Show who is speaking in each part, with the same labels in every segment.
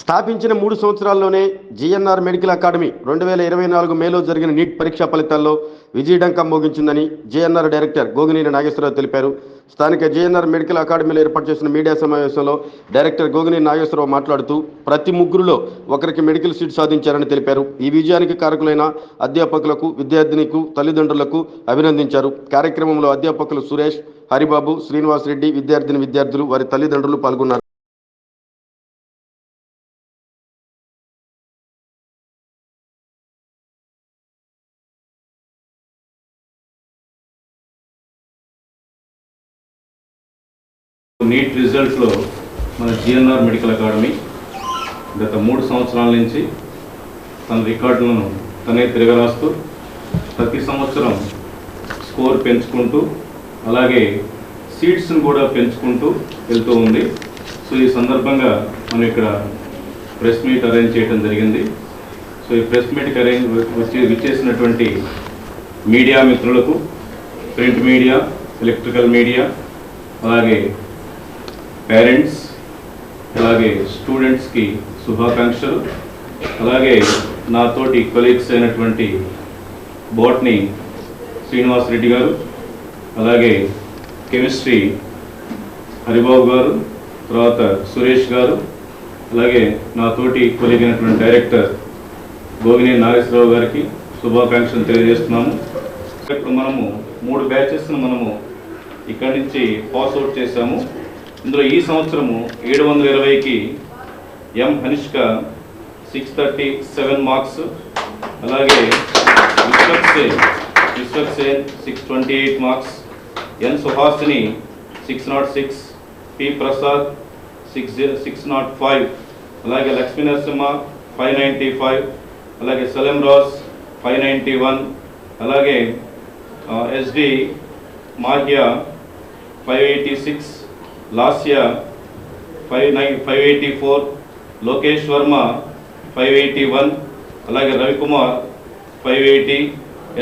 Speaker 1: స్థాపించిన మూడు సంవత్సరాల్లోనే జీఎన్ఆర్ మెడికల్ అకాడమీ రెండు వేల ఇరవై నాలుగు మేలో జరిగిన నీట్ పరీక్షా ఫలితాల్లో విజయడంకం మోగించిందని జీఎన్ఆర్ డైరెక్టర్ గోగినేని నాగేశ్వరరావు తెలిపారు. స్థానిక జీఎన్ఆర్ మెడికల్ అకాడమీలో ఏర్పాటు చేసిన మీడియా సమావేశంలో డైరెక్టర్ గోగినేని నాగేశ్వరరావు మాట్లాడుతూ ప్రతి ముగ్గురులో ఒకరికి మెడికల్ సీట్ సాధించారని తెలిపారు. ఈ విజయానికి కారకులైన అధ్యాపకులకు విద్యార్థినికు తల్లిదండ్రులకు అభినందించారు. కార్యక్రమంలో అధ్యాపకులు సురేష్ హరిబాబు శ్రీనివాస్ రెడ్డి విద్యార్థిని విద్యార్థులు వారి తల్లిదండ్రులు పాల్గొన్నారు.
Speaker 2: నీట్ రిజల్ట్స్లో మన జిఎన్ఆర్ మెడికల్ అకాడమీ గత మూడు సంవత్సరాల నుంచి తన రికార్డులను తనే తిరగరాస్తూ ప్రతి సంవత్సరం స్కోర్ పెంచుకుంటూ అలాగే సీట్స్ను కూడా పెంచుకుంటూ వెళ్తూ ఉంది. సో ఈ సందర్భంగా మనం ఇక్కడ ప్రెస్ మీట్ అరేంజ్ చేయడం జరిగింది. సో ఈ ప్రెస్ మీట్కి అరేంజ్ వచ్చి విచ్చేసినటువంటి మీడియా మిత్రులకు ప్రింట్ మీడియా ఎలక్ట్రికల్ మీడియా అలాగే పేరెంట్స్ అలాగే స్టూడెంట్స్కి శుభాకాంక్షలు. అలాగే నాతోటి కొలీగ్స్ అయినటువంటి బోట్ని శ్రీనివాస్ రెడ్డి గారు అలాగే కెమిస్ట్రీ హరిబాబు గారు తర్వాత సురేష్ గారు అలాగే నాతోటి కొలీగ్ అయినటువంటి డైరెక్టర్ భోగినే నాగేశ్వరరావు గారికి శుభాకాంక్షలు తెలియజేస్తున్నాము. ఇప్పుడు మనము మూడు బ్యాచెస్ను మనము ఇక్కడి నుంచి పాస్ అవుట్ చేశాము. ఇందులో ఈ సంవత్సరము ఏడు వందల ఇరవైకి M Hanishka six thirty seven marks అలాగే Vishwaksen Vishwaksen six twenty eight marks N Suhasini six not six P Prasad six six not five అలాగే Lakshmi Narasimha five ninety five అలాగే Salim Raj five ninety one అలాగే SD Magya five eighty six Lasya five nine five eighty four Lokesh Varma five eighty one అలాగే Ravikumar five eighty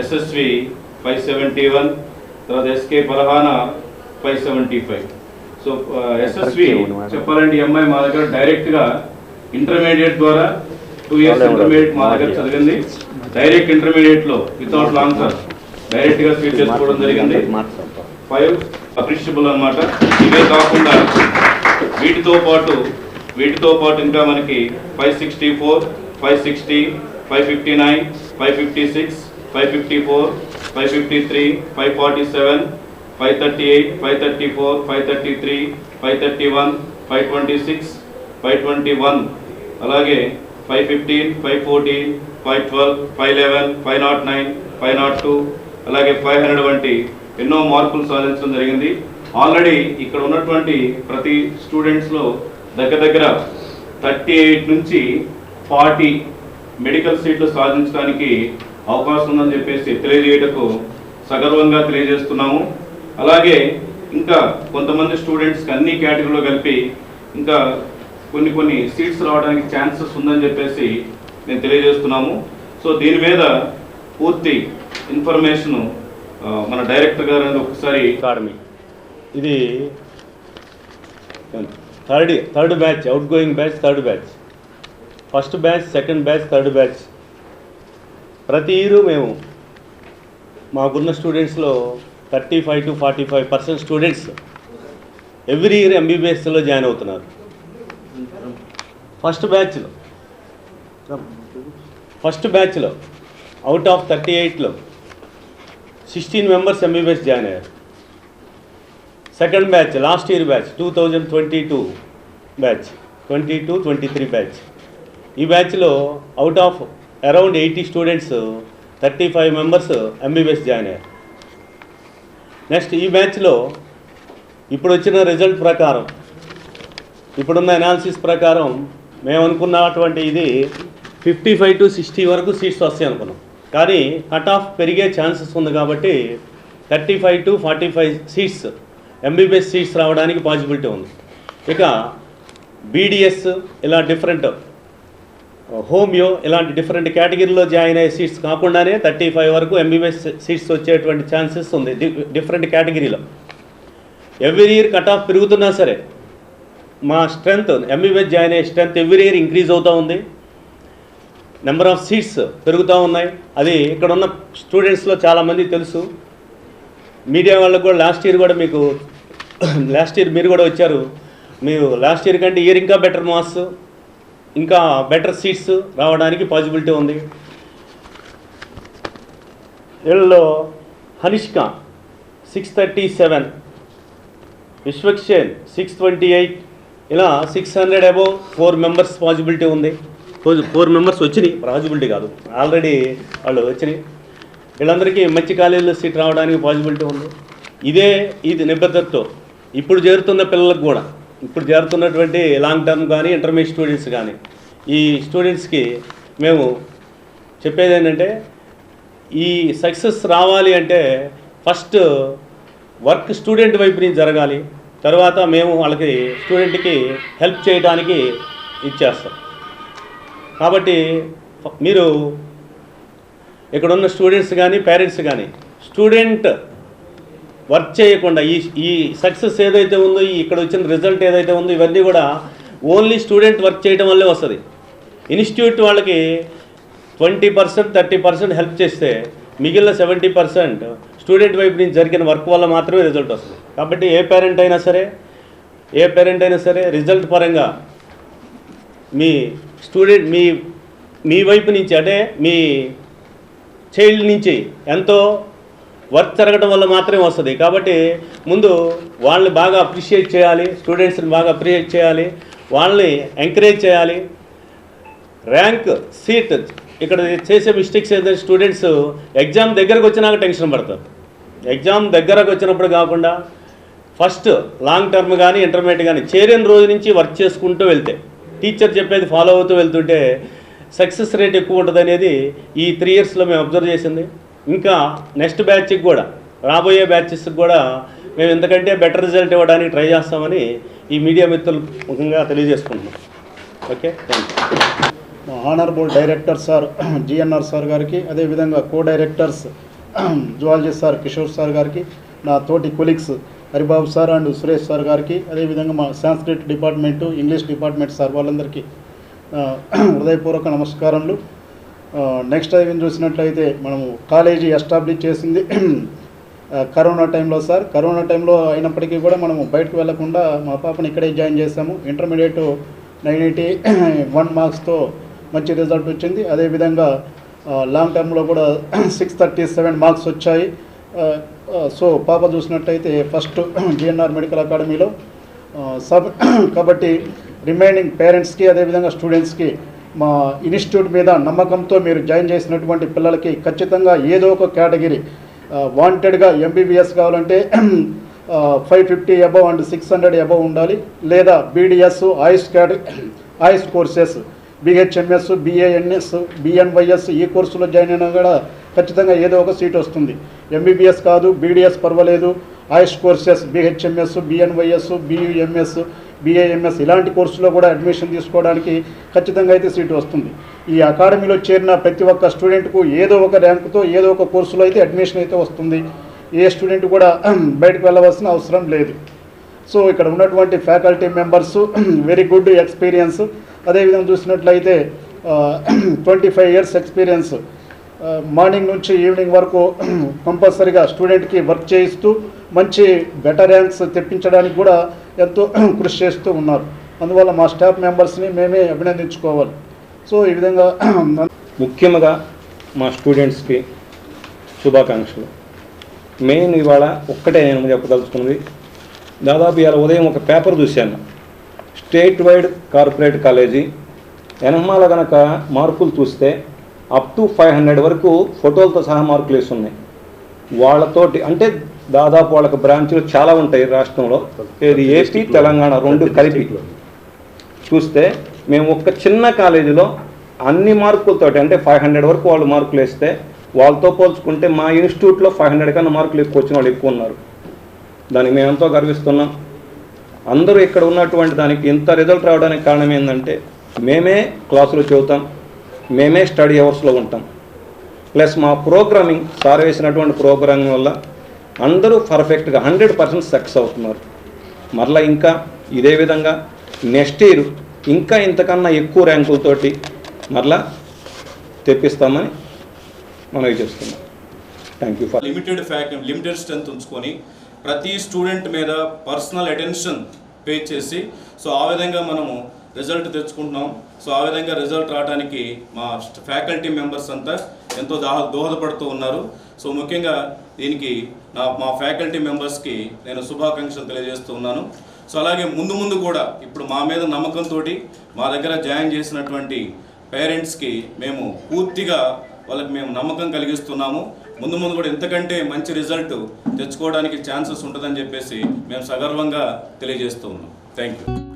Speaker 2: SSV five seventy one తర్వాత SK Farhana five seventy five. So SSV చెప్పాలంటే అమ్మాయి మా దగ్గర డైరెక్ట్గా intermediate ద్వారా two years intermediate మా దగ్గర చదివింది. డైరెక్ట్ ఇంటర్మీడియట్లో వితౌట్ లాంగ్ డైరెక్ట్గా సీట్ చేసుకోవడం జరిగింది. ఫైవ్ అప్రిషియబుల్ అనమాట ఇవే కాకుండా వీటితో పాటు వీటితో పాటు ఇంకా మనకి five sixty four five sixty five fifty nine five fifty six five fifty four five fifty three five forty seven five thirty eight five thirty four five thirty three five thirty one five twenty six five twenty one అలాగే five fifteen five fourteen five twelve five eleven five not nine five not two అలాగే five hundred వంటి ఎన్నో మార్కులు సాధించడం జరిగింది. Already ఇక్కడ ఉన్నటువంటి ప్రతి స్టూడెంట్స్లో దగ్గర దగ్గర థర్టీ ఎయిట్ నుంచి ఫార్టీ మెడికల్ సీట్లు సాధించడానికి అవకాశం ఉందని చెప్పేసి తెలియజేయటకు సగర్వంగా తెలియజేస్తున్నాము. అలాగే ఇంకా కొంతమంది స్టూడెంట్స్కి అన్ని కేటగిరీలో కలిపి ఇంకా కొన్ని కొన్ని సీట్స్ రావడానికి ఛాన్సెస్ ఉందని చెప్పేసి నేను తెలియజేస్తున్నాము. సో దీని మీద పూర్తి ఇన్ఫర్మేషన్ మన డైరెక్టర్ గారు ఒకసారి
Speaker 3: అకాడమీ ఇది third third batch out going batch third batch. First batch second batch third batch. ప్రతి ఇయర్ మేము మాకున్న స్టూడెంట్స్లో thirty five to forty five percent students every year ఎంబీబీఎస్లో join అవుతున్నారు. ఫస్ట్ బ్యాచ్లో ఫస్ట్ బ్యాచ్లో అవుట్ ఆఫ్ థర్టీ ఎయిట్లో sixteen members MBBS join అయ్యారు second batch last year batch two thousand twenty two batch twenty two twenty three batch ఈ బ్యాచ్లో out of around eighty students thirty five members MBBS join అయ్యారు next ఈ బ్యాచ్లో ఇప్పుడు వచ్చిన result ప్రకారం ఇప్పుడున్న అనాలిసిస్ ప్రకారం మేము అనుకున్నటువంటి ఇది ఫిఫ్టీ ఫైవ్ టు సిక్స్టీ వరకు సీట్స్ వస్తాయి అనుకున్నాం. కానీ కట్ ఆఫ్ పెరిగే ఛాన్సెస్ ఉంది కాబట్టి thirty five to forty five seats MBBS seats రావడానికి పాసిబిలిటీ ఉంది. ఇక బీడిఎస్ ఇలా డిఫరెంట్ హోమియో ఇలాంటి డిఫరెంట్ కేటగిరీలో జాయిన్ అయ్యే సీట్స్ కాకుండానే థర్టీ ఫైవ్ వరకు ఎంబీబీఎస్ సీట్స్ వచ్చేటువంటి ఛాన్సెస్ ఉంది డిఫరెంట్ కేటగిరీలో. ఎవ్రీ ఇయర్ కట్ ఆఫ్ పెరుగుతున్నా సరే మా స్ట్రెంగ్త్ ఎంబీబీఎస్ జాయిన్ అయ్యే స్ట్రెంగ్త్ ఎవ్రీ ఇయర్ ఇంక్రీజ్ అవుతూ ఉంది. నెంబర్ ఆఫ్ సీట్స్ పెరుగుతూ ఉన్నాయి. అది ఇక్కడ ఉన్న స్టూడెంట్స్లో చాలామంది తెలుసు. మీడియా వాళ్ళకు కూడా లాస్ట్ ఇయర్ కూడా మీకు లాస్ట్ ఇయర్ మీరు కూడా వచ్చారు. మీరు లాస్ట్ ఇయర్ కంటే ఇయర్ ఇంకా బెటర్ మార్క్స్ ఇంకా బెటర్ సీట్స్ రావడానికి పాసిబిలిటీ ఉంది. వీళ్ళలో Hanishka six thirty seven Vishwaksen six twenty eight ఇలా six hundred above four members possibility ఉంది. ఫోర్ ఫోర్ మెంబర్స్ వచ్చినాయి. పాజిబిలిటీ కాదు. ఆల్రెడీ వాళ్ళు వచ్చినాయి. వీళ్ళందరికీ మంచి కాలేజీలో సీట్ రావడానికి పాజిబిలిటీ ఉంది. ఇదే ఇది నిబద్ధతతో ఇప్పుడు చేరుతున్న పిల్లలకు కూడా ఇప్పుడు చేరుతున్నటువంటి లాంగ్ టర్మ్ కానీ ఇంటర్మీడియట్ స్టూడెంట్స్ కానీ ఈ స్టూడెంట్స్కి మేము చెప్పేది ఏంటంటే ఈ సక్సెస్ రావాలి అంటే ఫస్ట్ వర్క్ స్టూడెంట్ వైపు నుంచి జరగాలి. తర్వాత మేము వాళ్ళకి స్టూడెంట్కి హెల్ప్ చేయడానికి ఇచ్చేస్తాం. కాబట్టి మీరు ఇక్కడ ఉన్న స్టూడెంట్స్ కానీ పేరెంట్స్ కానీ స్టూడెంట్ వర్క్ చేయకుండా ఈ ఈ సక్సెస్ ఏదైతే ఉందో ఇక్కడ వచ్చిన రిజల్ట్ ఏదైతే ఉందో ఇవన్నీ కూడా ఓన్లీ స్టూడెంట్ వర్క్ చేయడం వల్లే వస్తుంది. ఇన్స్టిట్యూట్ వాళ్ళకి twenty percent thirty percent help చేస్తే మిగిలిన సెవెంటీ పర్సెంట్ స్టూడెంట్ వైపు నుంచి జరిగిన వర్క్ వల్ల మాత్రమే రిజల్ట్ వస్తుంది. కాబట్టి ఏ పేరెంట్ అయినా సరే ఏ పేరెంట్ అయినా సరే రిజల్ట్ పరంగా మీ స్టూడెంట్ మీ మీ వైపు నుంచి అంటే మీ చైల్డ్ నుంచి ఎంతో వర్క్ జరగడం వల్ల మాత్రమే వస్తుంది. కాబట్టి ముందు వాళ్ళని బాగా అప్రిషియేట్ చేయాలి స్టూడెంట్స్ని బాగా అప్రిషియేట్ చేయాలి వాళ్ళని ఎంకరేజ్ చేయాలి. ర్యాంక్ సీట్ ఇక్కడ చేసే మిస్టేక్స్ ఏంటంటే స్టూడెంట్స్ ఎగ్జామ్ దగ్గరకు వచ్చినాక టెన్షన్ పడతారు. ఎగ్జామ్ దగ్గరకు వచ్చినప్పుడు కాకుండా ఫస్ట్ లాంగ్ టర్మ్ కానీ ఇంటర్మీడియట్ కానీ చేరిన రోజు నుంచి వర్క్ చేసుకుంటూ వెళ్తే టీచర్ చెప్పేది ఫాలో అవుతూ వెళ్తుంటే సక్సెస్ రేట్ ఎక్కువ ఉంటుంది అనేది ఈ త్రీ ఇయర్స్లో మేము అబ్జర్వ్ చేసింది. ఇంకా నెక్స్ట్ బ్యాచ్కి కూడా రాబోయే బ్యాచెస్కి కూడా మేము ఎందుకంటే బెటర్ రిజల్ట్ ఇవ్వడానికి ట్రై చేస్తామని ఈ మీడియా మిత్రులు ముఖ్యంగా తెలియజేసుకుంటున్నాం. Okay thank you
Speaker 4: honourable director sir GNR sir గారికి అదేవిధంగా co directors zoology sir Kishore sir గారికి నా తోటి colleagues Haribabu sir and Suresh sir గారికి అదేవిధంగా మా Sanskrit department English department sir వాళ్ళందరికీ హృదయపూర్వక నమస్కారములు. నెక్స్ట్ టైం చూసినట్లయితే మనము కాలేజీ ఎస్టాబ్లిష్ చేసింది కరోనా టైంలో సార్. కరోనా టైంలో అయినప్పటికీ కూడా మనము బయటకు వెళ్ళకుండా మా పాపని ఇక్కడే జాయిన్ చేసాము ఇంటర్మీడియట్ నైన్ ఎయిటీ వన్ మార్క్స్తో మంచి రిజల్ట్ వచ్చింది. అదేవిధంగా లాంగ్ టర్మ్లో కూడా సిక్స్ థర్టీ సెవెన్ మార్క్స్ వచ్చాయి. సో పాప చూసినట్టయితే ఫస్ట్ జిఎన్ఆర్ మెడికల్ అకాడమీలో సబ్ కాబట్టి రిమైనింగ్ పేరెంట్స్కి అదేవిధంగా స్టూడెంట్స్కి మా ఇన్స్టిట్యూట్ మీద నమ్మకంతో మీరు జాయిన్ చేసినటువంటి పిల్లలకి ఖచ్చితంగా ఏదో ఒక కేటగిరీ వాంటెడ్గా ఎంబీబీఎస్ కావాలంటే five fifty above and six hundred above ఉండాలి. లేదా BDS AYUSH క్యాట AYUSH courses BHMS BANS BNYS ఈ కోర్సులో జాయిన్ అయినా కూడా ఖచ్చితంగా ఏదో ఒక సీట్ వస్తుంది. ఎంబీబీఎస్ కాదు బీడిఎస్ పర్వాలేదు. AYUSH courses BHMS BNYS BUMS BAMS ఇలాంటి కోర్సులో కూడా అడ్మిషన్ తీసుకోవడానికి ఖచ్చితంగా అయితే సీటు వస్తుంది. ఈ అకాడమీలో చేరిన ప్రతి ఒక్క స్టూడెంట్కు ఏదో ఒక ర్యాంకుతో ఏదో ఒక కోర్సులో అయితే అడ్మిషన్ అయితే వస్తుంది. ఏ స్టూడెంట్ కూడా బయటకు వెళ్ళవలసిన అవసరం లేదు. సో ఇక్కడ ఉన్నటువంటి faculty members very good experience అదేవిధంగా చూసినట్లయితే twenty five years experience morning నుంచి ఈవినింగ్ వరకు కంపల్సరీగా స్టూడెంట్కి వర్క్ చేయిస్తూ మంచి బెటర్ ర్యాంక్స్ తెప్పించడానికి కూడా ఎంతో కృషి చేస్తూ ఉన్నారు. అందువల్ల మా స్టాఫ్ మెంబర్స్ని మేమే అభినందించుకోవాలి. సో ఈ విధంగా
Speaker 5: ముఖ్యంగా మా స్టూడెంట్స్కి శుభాకాంక్షలు. మెయిన్ ఇవాళ ఒక్కటే నేను చెప్పదలుచుకున్నది. దాదాపు ఇవాళ ఉదయం ఒక పేపర్ చూశాను. State wide corporate college. ఎనమాల గనక మార్కులు చూస్తే అప్ టు ఫైవ్ హండ్రెడ్ వరకు ఫోటోలతో సహా మార్కులు వేస్తున్నాయి వాళ్ళతోటి అంటే దాదాపు వాళ్ళకి బ్రాంచ్లు చాలా ఉంటాయి రాష్ట్రంలో. ఇది ఏపీ తెలంగాణ రెండు కలిపి. చూస్తే మేము ఒక్క చిన్న కాలేజీలో అన్ని మార్కులతోటి అంటే ఫైవ్ హండ్రెడ్ వరకు వాళ్ళు మార్కులు వేస్తే వాళ్ళతో పోల్చుకుంటే మా ఇన్స్టిట్యూట్లో ఫైవ్ హండ్రెడ్ కన్నా మార్కులు ఎక్కువ వచ్చిన వాళ్ళు ఎక్కువ ఉన్నారు. దానికి మేము ఎంతో గర్విస్తున్నాం. అందరూ ఇక్కడ ఉన్నటువంటి దానికి ఇంత రిజల్ట్ రావడానికి కారణం ఏంటంటే మేమే క్లాసులో చెబుతాం మేమే స్టడీ అవర్స్లో ఉంటాం. ప్లస్ మా ప్రోగ్రామింగ్ సార్ వేసినటువంటి ప్రోగ్రామింగ్ వల్ల అందరూ పర్ఫెక్ట్గా హండ్రెడ్ పర్సెంట్ సక్సెస్ అవుతున్నారు. మరలా ఇంకా ఇదే విధంగా నెక్స్ట్ ఇయర్ ఇంకా ఇంతకన్నా ఎక్కువ ర్యాంకులతోటి మరలా తెప్పిస్తామని మనవి చేస్తున్నాం. థ్యాంక్ యూ ఫర్
Speaker 2: లిమిటెడ్ ఫ్యాక్ లిమిటెడ్ స్ట్రెంత్ ఉంచుకొని ప్రతి స్టూడెంట్ మీద పర్సనల్ అటెన్షన్ పే చేసి సో ఆ విధంగా మనము రిజల్ట్ తెచ్చుకుంటున్నాం. సో ఆ విధంగా రిజల్ట్ రావడానికి మా ఫ్యాకల్టీ మెంబర్స్ అంతా ఎంతో దాహ దోహదపడుతూ ఉన్నారు. సో ముఖ్యంగా దీనికి నా మా ఫ్యాకల్టీ మెంబర్స్కి నేను శుభాకాంక్షలు తెలియజేస్తూ ఉన్నాను. సో అలాగే ముందు ముందు కూడా ఇప్పుడు మా మీద నమ్మకంతో మా దగ్గర జాయిన్ చేసినటువంటి పేరెంట్స్కి మేము పూర్తిగా వాళ్ళకి మేము నమ్మకం కలిగిస్తున్నాము. ముందు ముందు కూడా ఇంతకంటే మంచి రిజల్ట్ తెచ్చుకోవడానికి ఛాన్సెస్ ఉంటుందని చెప్పేసి మేము సగర్వంగా తెలియజేస్తూ ఉన్నాం. Thank you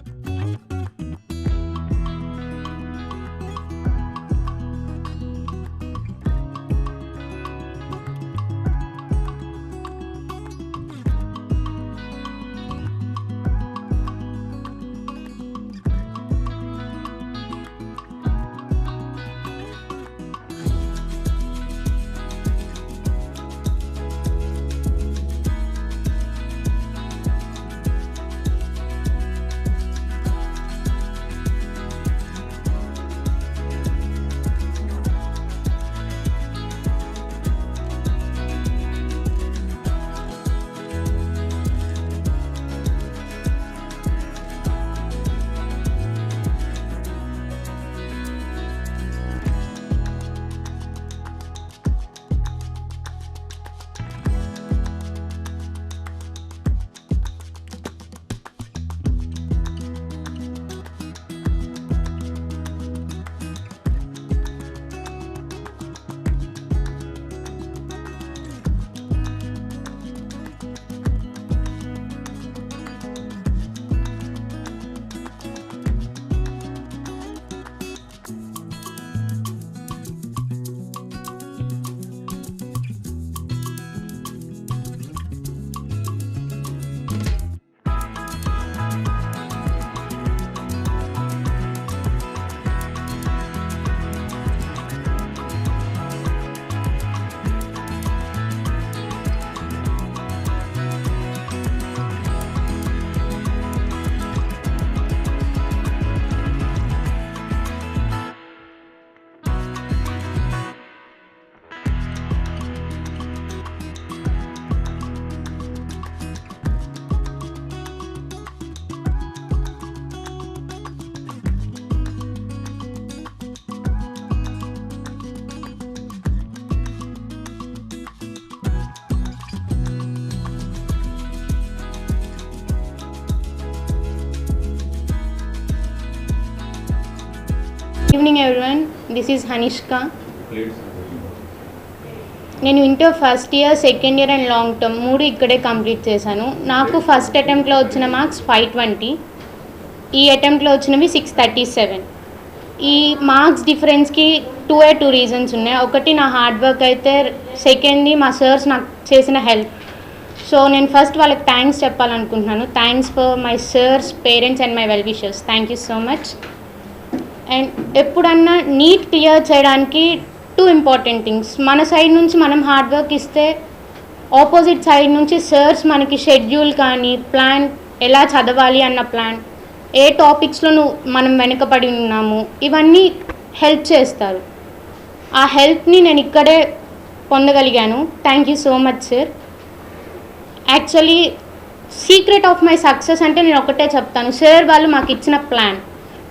Speaker 6: evening everyone this is Hanishka నేను inter first year second year and long term మూడు ఇక్కడే కంప్లీట్ చేశాను. నాకు ఫస్ట్ అటెంప్ట్లో వచ్చిన మార్క్స్ ఫైవ్ ట్వంటీ ఈ అటెంప్ట్లో వచ్చినవి సిక్స్ థర్టీ సెవెన్ ఈ మార్క్స్ డిఫరెన్స్కి టూ ఏ టూ రీజన్స్ ఉన్నాయి. ఒకటి నా హార్డ్ వర్క్ అయితే సెకండ్ది మా సర్స్ నాకు చేసిన హెల్ప్ సో నేను ఫస్ట్ వాళ్ళకి థ్యాంక్స్ చెప్పాలనుకుంటున్నాను. Thanks for my sirs parents and my well wishers thank you so much and ఎప్పుడన్నా నీట్ క్లియర్ చేయడానికి టూ ఇంపార్టెంట్ థింగ్స్. మన సైడ్ నుంచి మనం హార్డ్ వర్క్ ఇస్తే ఆపోజిట్ సైడ్ నుంచి సర్స్ మనకి షెడ్యూల్ కానీ ప్లాన్ ఎలా చదవాలి అన్న ప్లాన్ ఏ టాపిక్స్లో మనం వెనుకబడి ఉన్నాము ఇవన్నీ హెల్ప్ చేస్తారు. ఆ హెల్ప్ని నేను ఇక్కడే పొందగలిగాను. Thank you so much sir. Actually secret of my success అంటే నేను ఒకటే చెప్తాను. సార్ వాళ్ళు మాకు ఇచ్చిన ప్లాన్.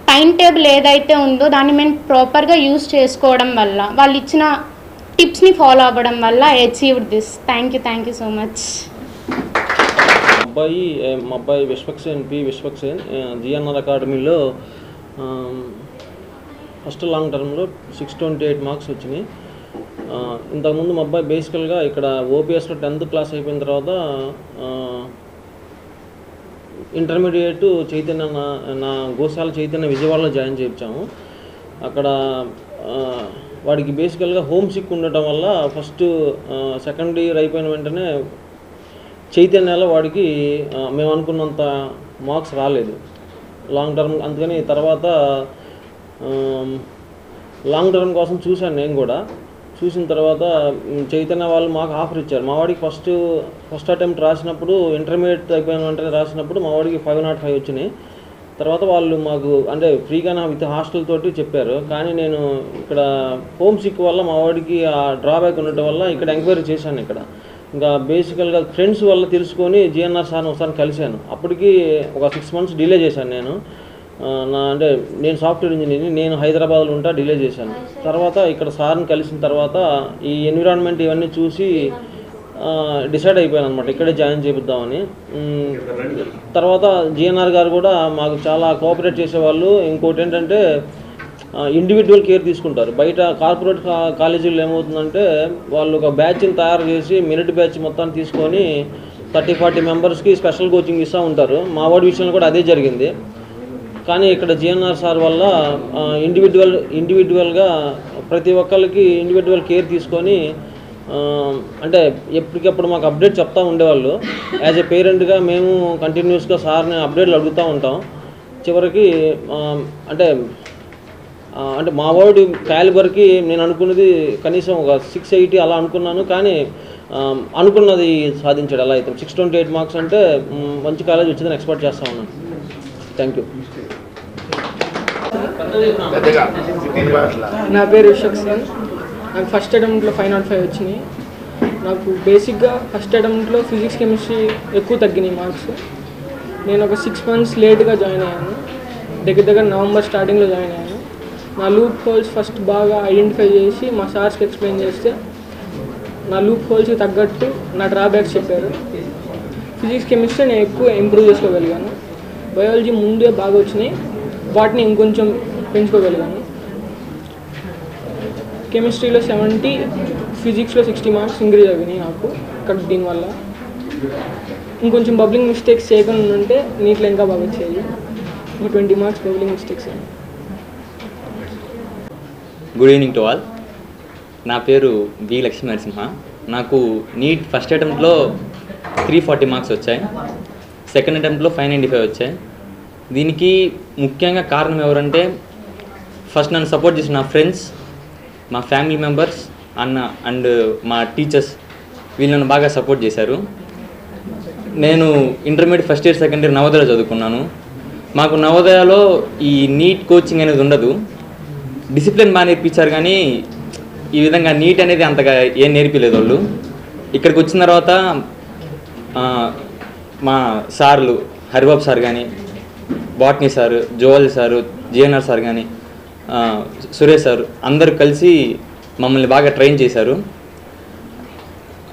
Speaker 6: టైం టేబుల్ ఏదైతే ఉందో దాన్ని మేము ప్రాపర్గా యూజ్ చేసుకోవడం వల్ల వాళ్ళు ఇచ్చిన టిప్స్ని ఫాలో అవ్వడం వల్ల achieved this thank you thank you so much
Speaker 7: అబ్బాయి మా అబ్బాయి విశ్వక్సేన్ పి విశ్వక్సేన్ జిఎన్ఆర్ అకాడమీలో ఫస్ట్ లాంగ్ టర్మ్లో సిక్స్ ట్వంటీ ఎయిట్ మార్క్స్ వచ్చినాయి. ఇంతకుముందు మా అబ్బాయి బేసికల్గా ఇక్కడ ఓపీఎస్లో టెన్త్ క్లాస్ అయిపోయిన తర్వాత ఇంటర్మీడియట్ చైతన్య నా నా గోశాల చైతన్య విజయవాడలో జాయిన్ చేయించాము. అక్కడ వాడికి బేసికల్గా హోమ్ సిక్ ఉండటం వల్ల ఫస్ట్ సెకండ్ ఇయర్ అయిపోయిన వెంటనే చైతన్యలో వాడికి మేము అనుకున్నంత మార్క్స్ రాలేదు. లాంగ్ టర్మ్ అందుకని తర్వాత లాంగ్ టర్మ్ కోసం చూశాను నేను కూడా. చూసిన తర్వాత చైతన్య వాళ్ళు మాకు ఆఫర్ ఇచ్చారు. మా వాడికి ఫస్ట్ ఫస్ట్ అటెంప్ట్ రాసినప్పుడు ఇంటర్మీడియట్ అయిపోయిన వెంటనే రాసినప్పుడు మా వాడికి ఫైవ్ నాట్ ఫైవ్ వచ్చినాయి. తర్వాత వాళ్ళు మాకు అంటే ఫ్రీగా విత్ హాస్టల్ తోటి చెప్పారు. కానీ నేను ఇక్కడ హోమ్ సిక్ వల్ల మా వాడికి ఆ డ్రాబ్యాక్ ఉండటం వల్ల ఇక్కడ ఎంక్వైరీ చేశాను ఇక్కడ. ఇంకా బేసికల్గా ఫ్రెండ్స్ వల్ల తెలుసుకొని జిఎన్ఆర్ సార్ని ఒకసారి కలిశాను. అప్పటికి ఒక సిక్స్ మంత్స్ డిలే చేశాను నేను. నా అంటే నేను సాఫ్ట్వేర్ ఇంజనీర్ని నేను హైదరాబాద్లో ఉంటా డిలే చేశాను. తర్వాత ఇక్కడ సార్ని కలిసిన తర్వాత ఈ ఎన్విరాన్మెంట్ ఇవన్నీ చూసి డిసైడ్ అయిపోయాను అనమాట ఇక్కడే జాయిన్ చేపిద్దామని. తర్వాత జిఎన్ఆర్ గారు కూడా మాకు చాలా కోఆపరేట్ చేసేవాళ్ళు. ఇంకోటి ఏంటంటే ఇండివిజువల్ కేర్ తీసుకుంటారు. బయట కార్పొరేట్ కా- కాలేజీల్లో ఏమవుతుందంటే వాళ్ళు ఒక బ్యాచ్ని తయారు చేసి మెరిట్ బ్యాచ్ మొత్తాన్ని తీసుకొని థర్టీ ఫార్టీ మెంబర్స్కి స్పెషల్ కోచింగ్ ఇస్తూ ఉంటారు. మా వాడి విషయంలో కూడా అదే జరిగింది. కానీ ఇక్కడ జిఎన్ఆర్ సార్ వల్ల ఇండివిజువల్ ఇండివిజువల్గా ప్రతి ఒక్కరికి ఇండివిజువల్ కేర్ తీసుకొని అంటే ఎప్పటికప్పుడు మాకు అప్డేట్ చెప్తూ ఉండేవాళ్ళు. యాజ్ ఎ పేరెంట్గా మేము కంటిన్యూస్గా సార్ని అప్డేట్లు అడుగుతూ ఉంటాం. చివరికి అంటే అంటే మా వాడు క్యాలిబర్కి నేను అనుకున్నది కనీసం ఒక సిక్స్ ఎయిటీ అలా అనుకున్నాను. కానీ అనుకున్నది సాధించాడు. అలా అయితే సిక్స్ ట్వంటీ ఎయిట్ మార్క్స్ అంటే మంచి కాలేజ్ వచ్చిందని ఎక్స్పెక్ట్ చేస్తా ఉన్నాను. థ్యాంక్ యూ
Speaker 8: నా పేరు రిషబ్ సింగ్ నాకు ఫస్ట్ అటెంప్ట్లో ఫైవ్ నాట్ ఫైవ్ వచ్చినాయి. నాకు బేసిక్గా ఫస్ట్ అటెంప్ట్లో ఫిజిక్స్ కెమిస్ట్రీ ఎక్కువ తగ్గినాయి మార్క్స్ నేను ఒక సిక్స్ మంత్స్ లేట్గా జాయిన్ అయ్యాను. దగ్గర దగ్గర నవంబర్ స్టార్టింగ్లో జాయిన్ అయ్యాను. నా లూప్ హోల్స్ ఫస్ట్ బాగా ఐడెంటిఫై చేసి మా సార్స్కి ఎక్స్ప్లెయిన్ చేస్తే నా లూప్ హోల్స్కి తగ్గట్టు నా డ్రాబ్యాక్స్ చెప్పారు. ఫిజిక్స్ కెమిస్ట్రీ నేను ఎక్కువ ఇంప్రూవ్ చేసుకోగలిగాను. బయాలజీ ముందే బాగా వచ్చినాయి. వాటిని ఇంకొంచెం పెంచుకోగలిగాను. కెమిస్ట్రీలో సెవెంటీ ఫిజిక్స్లో సిక్స్టీ మార్క్స్ ఇంక్రీజ్ అయినాయి నాకు ఇక్కడ దీనివల్ల. ఇంకొంచెం బబ్లింగ్ మిస్టేక్స్ చేయకుండా ఉంటే నీట్లో ఇంకా బాగా వచ్చాయి ఒక twenty marks bubbling mistakes
Speaker 9: good evening to all నా పేరు వి లక్ష్మీ నరసింహ నాకు నీట్ ఫస్ట్ అటెంప్ట్లో త్రీ ఫార్టీ మార్క్స్ వచ్చాయి. సెకండ్ అటెంప్ట్లో ఫైవ్ నైంటీ ఫైవ్ వచ్చాయి. దీనికి ముఖ్యంగా కారణం ఎవరంటే ఫస్ట్ నన్ను సపోర్ట్ చేసిన నా ఫ్రెండ్స్ మా ఫ్యామిలీ మెంబర్స్ అన్న అండ్ మా టీచర్స్ వీళ్ళు నన్ను బాగా సపోర్ట్ చేశారు. నేను intermediate first year second year Navodaya చదువుకున్నాను. మాకు నవోదయలో ఈ నీట్ కోచింగ్ అనేది ఉండదు. డిసిప్లిన్ బాగా నేర్పించారు కానీ ఈ విధంగా నీట్ అనేది అంతగా ఏం నేర్పించలేదు వాళ్ళు. ఇక్కడికి వచ్చిన తర్వాత మా సార్లు హరిబాబు సార్ కానీ బాట్నీ సారు జోవల్ సారు జేఎన్ఆర్ సార్ కానీ సురేష్ సార్ అందరు కలిసి మమ్మల్ని బాగా ట్రైన్ చేశారు.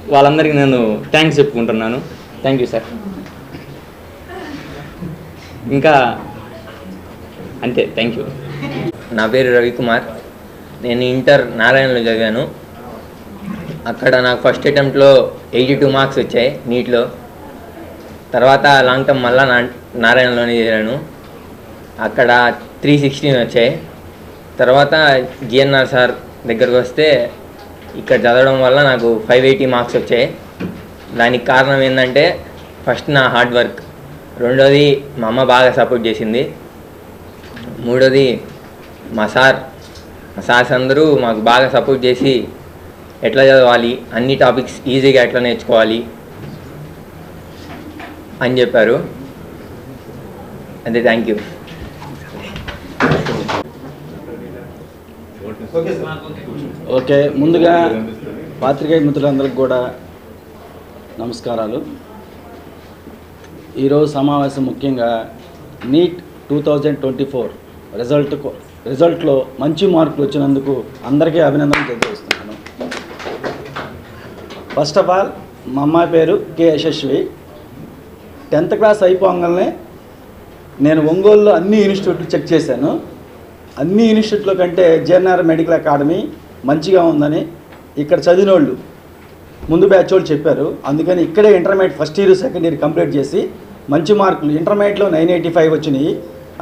Speaker 9: వాళ్ళందరికీ నేను థ్యాంక్స్ చెప్పుకుంటున్నాను. థ్యాంక్ యూ సార్ ఇంకా అంతే థ్యాంక్ యూ
Speaker 10: నా పేరు రవికుమార్. నేను ఇంటర్ నారాయణలో చదివాను. అక్కడ నాకు ఫస్ట్ అటెంప్ట్లో ఎయిటీ టూ మార్క్స్ వచ్చాయి నీట్లో. తర్వాత లాంగ్ టర్మ్ మళ్ళా నా నారాయణలోనే చేరాను. అక్కడ త్రీ సిక్స్టీన్ వచ్చాయి. తర్వాత జిఎన్ఆర్ సార్ దగ్గరకు వస్తే ఇక్కడ చదవడం వల్ల నాకు ఫైవ్ ఎయిటీ మార్క్స్ వచ్చాయి. దానికి కారణం ఏంటంటే ఫస్ట్ నా హార్డ్ వర్క్ రెండోది మా అమ్మ బాగా సపోర్ట్ చేసింది. మూడోది మా సార్. మా సార్స్ అందరూ మాకు బాగా సపోర్ట్ చేసి ఎట్లా చదవాలి అన్ని టాపిక్స్ ఈజీగా ఎట్లా నేర్చుకోవాలి అని చెప్పారు. అదే థ్యాంక్ యూ
Speaker 11: ఓకే ముందుగా పాత్రికేయ మిత్రులందరికీ కూడా నమస్కారాలు. ఈరోజు సమావేశం ముఖ్యంగా NEET two thousand twenty four result రిజల్ట్లో మంచి మార్కులు వచ్చినందుకు అందరికీ అభినందనలు తెలియజేస్తున్నాను. ఫస్ట్ ఆఫ్ ఆల్ మా అమ్మాయి పేరు కె యశస్వి. టెన్త్ క్లాస్ అయిపోగానే నేను ఒంగోలులో అన్ని ఇన్స్టిట్యూట్లు చెక్ చేశాను. అన్ని ఇన్స్టిట్యూట్ల కంటే జేఎన్ఆర్ మెడికల్ అకాడమీ మంచిగా ఉందని ఇక్కడ చదివిన వాళ్ళు ముందు బ్యాచ్ వాళ్ళు చెప్పారు. అందుకని ఇక్కడే intermediate first year second year complete చేసి మంచి మార్కులు. ఇంటర్మీడియట్లో నైన్ ఎయిటీ ఫైవ్ వచ్చినాయి.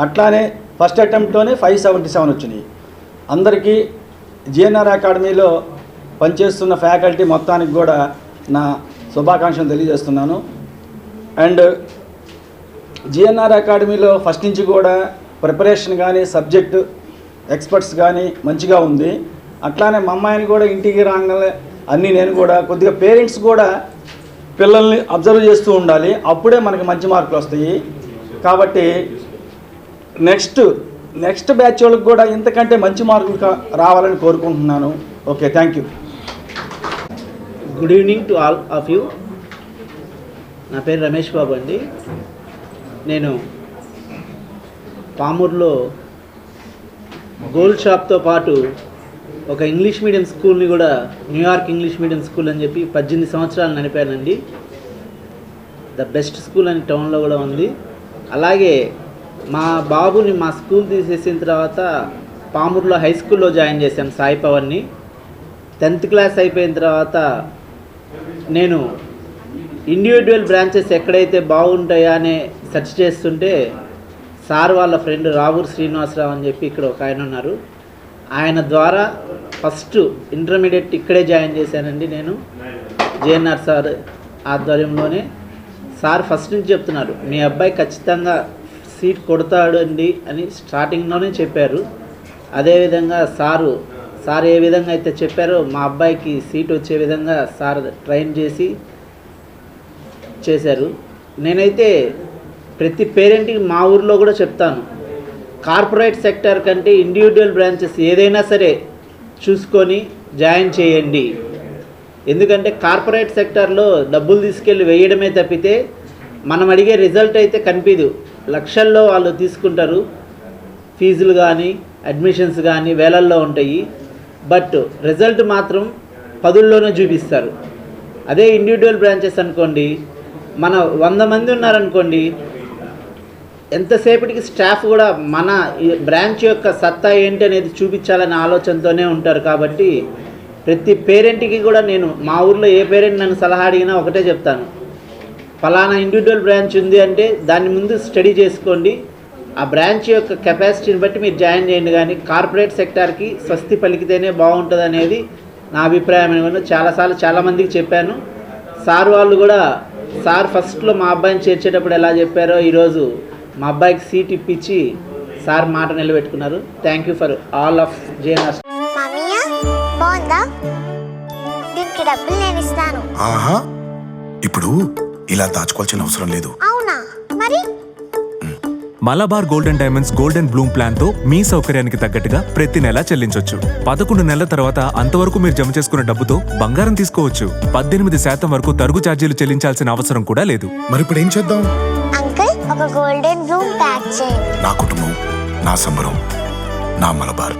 Speaker 11: అట్లానే ఫస్ట్ అటెంప్ట్లోనే ఫైవ్ సెవెంటీ సెవెన్ వచ్చినాయి. అందరికీ జిఎన్ఆర్ అకాడమీలో పనిచేస్తున్న ఫ్యాకల్టీ మొత్తానికి కూడా నా శుభాకాంక్షలు తెలియజేస్తున్నాను. అండ్ జిఎన్ఆర్ అకాడమీలో ఫస్ట్ నుంచి కూడా ప్రిపరేషన్ కానీ సబ్జెక్ట్ ఎక్స్పర్ట్స్ కానీ మంచిగా ఉంది. అట్లానే మా అమ్మాయిని కూడా ఇంటికి రాగానే అన్నీ నేను కూడా కొద్దిగా పేరెంట్స్ కూడా పిల్లల్ని అబ్జర్వ్ చేస్తూ ఉండాలి. అప్పుడే మనకి మంచి మార్కులు వస్తాయి. కాబట్టి నెక్స్ట్ నెక్స్ట్ బ్యాచ్ వాళ్ళకి కూడా ఇంతకంటే మంచి మార్కులు రావాలని కోరుకుంటున్నాను. Okay thank you.
Speaker 12: Good evening to all of you. నా పేరు రమేష్ బాబు అండి. నేను పామూరులో గోల్డ్ షాప్తో పాటు ఒక ఇంగ్లీష్ మీడియం స్కూల్ని కూడా న్యూయార్క్ ఇంగ్లీష్ మీడియం స్కూల్ అని చెప్పి పద్దెనిమిది సంవత్సరాలు నడిపానండి ద బెస్ట్ స్కూల్ అని టౌన్లో కూడా ఉంది. అలాగే మా బాబుని మా స్కూల్ తీసేసిన తర్వాత పామూరులో హై స్కూల్లో జాయిన్ చేశాను సాయి పవర్ని టెన్త్ క్లాస్ అయిపోయిన తర్వాత నేను ఇండివిజువల్ బ్రాంచెస్ ఎక్కడైతే బాగుంటాయా అనే సెర్చ్ చేస్తుంటే సార్ వాళ్ళ ఫ్రెండ్ రావూర్ శ్రీనివాసరావు అని చెప్పి ఇక్కడ ఒక ఆయన ఉన్నారు. ఆయన ద్వారా ఫస్ట్ ఇంటర్మీడియట్ ఇక్కడే జాయిన్ చేశానండి నేను. జేఎన్ఆర్ సార్ ఆధ్వర్యంలోనే. సార్ ఫస్ట్ నుంచి చెప్తున్నారు మీ అబ్బాయి ఖచ్చితంగా సీట్ కొడతాడు అండి అని స్టార్టింగ్లోనే చెప్పారు. అదేవిధంగా సారు సార్ ఏ విధంగా అయితే చెప్పారో మా అబ్బాయికి సీట్ వచ్చే విధంగా సార్ ట్రైన్ చేసి చేశారు. నేనైతే ప్రతి పేరెంట్కి మా ఊర్లో కూడా చెప్తాను. కార్పొరేట్ సెక్టర్ కంటే ఇండివిజువల్ బ్రాంచెస్ ఏదైనా సరే చూసుకొని జాయిన్ చేయండి. ఎందుకంటే కార్పొరేట్ సెక్టార్లో డబ్బులు తీసుకెళ్ళి వేయడమే తప్పితే మనం అడిగే రిజల్ట్ అయితే కనిపించదు లక్షల్లో వాళ్ళు తీసుకుంటారు. ఫీజులు కానీ అడ్మిషన్స్ కానీ వేలల్లో ఉంటాయి. బట్ రిజల్ట్ మాత్రం పదుల్లోనే చూపిస్తారు. అదే ఇండివిజువల్ బ్రాంచెస్ అనుకోండి మన వంద మంది ఉన్నారనుకోండి ఎంతసేపటికి స్టాఫ్ కూడా మన ఈ బ్రాంచ్ యొక్క సత్తా ఏంటి అనేది చూపించాలనే ఆలోచనతోనే ఉంటారు కాబట్టి ప్రతి పేరెంట్కి కూడా నేను మా ఊర్లో ఏ పేరెంట్ నన్ను సలహా అడిగినా ఒకటే చెప్తాను. ఫలానా ఇండివిజువల్ బ్రాంచ్ ఉంది అంటే దాన్ని ముందు స్టడీ చేసుకోండి. ఆ బ్రాంచ్ యొక్క కెపాసిటీని బట్టి మీరు జాయిన్ చేయండి కానీ కార్పొరేట్ సెక్టార్కి స్వస్తి పలికితేనే బాగుంటుంది అనేది నా అభిప్రాయం ఏమన్నా చాలాసార్లు చాలామందికి చెప్పాను. సార్ వాళ్ళు కూడా సార్ ఫస్ట్లో మా అబ్బాయిని చేర్చేటప్పుడు ఎలా చెప్పారో ఈరోజు మా అబ్బాయికి సీట్ ఇప్పించి సార్ మాట నిలబెట్టుకున్నారు. Thank you for all of GNR
Speaker 13: మామయ్య బాగుందా? దీనికి డబ్బులు నేను ఇస్తాను.
Speaker 14: ఆహా ఇప్పుడు ఇలా దాచుకోవాల్సిన అవసరం లేదు.
Speaker 13: అవునా? మరి?
Speaker 15: Malabar golden diamonds golden bloom ప్లాన్తో మీ సౌకర్యానికి తగ్గట్టుగా ప్రతి నెల చెల్లించొచ్చు. పదకొండు నెలల తర్వాత అంతవరకు మీరు జమ చేసుకున్న డబ్బుతో బంగారం తీసుకోవచ్చు. పద్దెనిమిది శాతం వరకు తరుగు ఛార్జీలు చెల్లించాల్సిన అవసరం కూడా లేదు.
Speaker 14: మరి ఇప్పుడు ఏం చేద్దాం?
Speaker 13: ఒక గోల్డెన్ బ్లూమ్ ప్యాక్ చేయండి
Speaker 14: నా కుటుంబం నా సంబరం నా మలబార్.